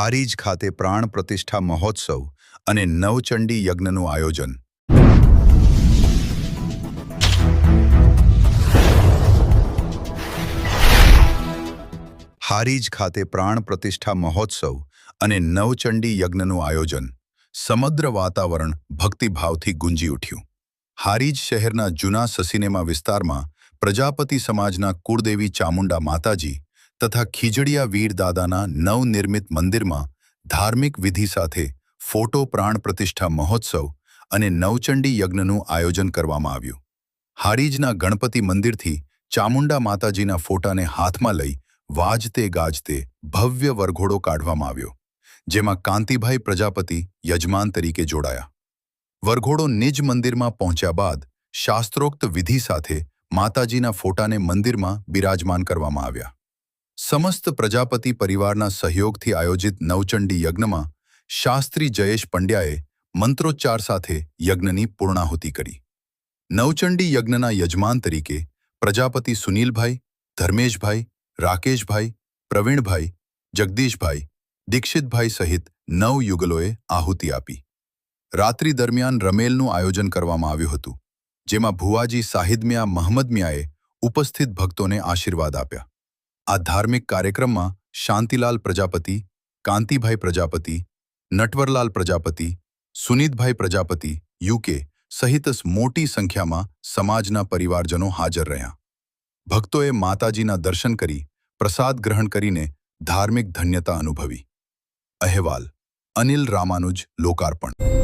હારીજ ખાતે પ્રાણ પ્રતિષ્ઠા મહોત્સવ અને નવચંડી યજ્ઞનું આયોજન. હારીજ ખાતે પ્રાણ પ્રતિષ્ઠા મહોત્સવ અને નવચંડી યજ્ઞનું આયોજન. સમગ્ર વાતાવરણ ભક્તિભાવથી ગુંજી ઉઠ્યું. હારીજ શહેરના જૂના સસિનેમા વિસ્તારમાં પ્રજાપતિ સમાજના કુળદેવી ચામુંડા માતાજી તથા ખીજડીયા વીર દાદાના નવનિર્મિત મંદિરમાં ધાર્મિક વિધિ સાથે ફોટો પ્રાણ પ્રતિષ્ઠા મહોત્સવ અને નવચંડી યજ્ઞનું આયોજન કરવામાં આવ્યું. હારીજના ગણપતિ મંદિરથી ચામુંડા માતાજીના ફોટાને હાથમાં લઈ વાજતે ગાજતે ભવ્ય વરઘોડો કાઢવામાં આવ્યો, જેમાં કાંતિભાઈ પ્રજાપતિ યજમાન તરીકે જોડાયા. વરઘોડો નિજ મંદિરમાં પહોંચ્યા બાદ શાસ્ત્રોક્ત વિધિ સાથે માતાજીના ફોટાને મંદિરમાં બિરાજમાન કરવામાં આવ્યા. સમસ્ત પ્રજાપતિ પરિવારના સહયોગથી આયોજિત નવચંડી યજ્ઞમાં શાસ્ત્રી જયેશ પંડ્યાએ મંત્રોચ્ચાર સાથે યજ્ઞની પૂર્ણાહુતિ કરી. નવચંડી યજ્ઞના યજમાન તરીકે પ્રજાપતિ સુનીલભાઈ, ધર્મેશભાઈ, રાકેશભાઈ, પ્રવીણભાઈ, જગદીશભાઈ, દીક્ષિતભાઈ સહિત નવ યુગલોએ આહુતિ આપી. રાત્રિ દરમિયાન રમેલનું આયોજન કરવામાં આવ્યું હતું, જેમાં ભુવાજી સાહિદમિયા મહમદમિયાએ ઉપસ્થિત ભક્તોને આશીર્વાદ આપ્યા. આ ધાર્મિક કાર્યક્રમમાં શાંતિલાલ પ્રજાપતિ, કાંતિભાઈ પ્રજાપતિ, નટવરલાલ પ્રજાપતિ, સુનીતભાઈ પ્રજાપતિ યુકે સહિત મોટી સંખ્યામાં સમાજના પરિવારજનો હાજર રહ્યા. ભક્તોએ માતાજીના દર્શન કરી, પ્રસાદ ગ્રહણ કરીને ધાર્મિક ધન્યતા અનુભવી. અહેવાલ, અનિલ રામાનુજ, લોકાર્પણ.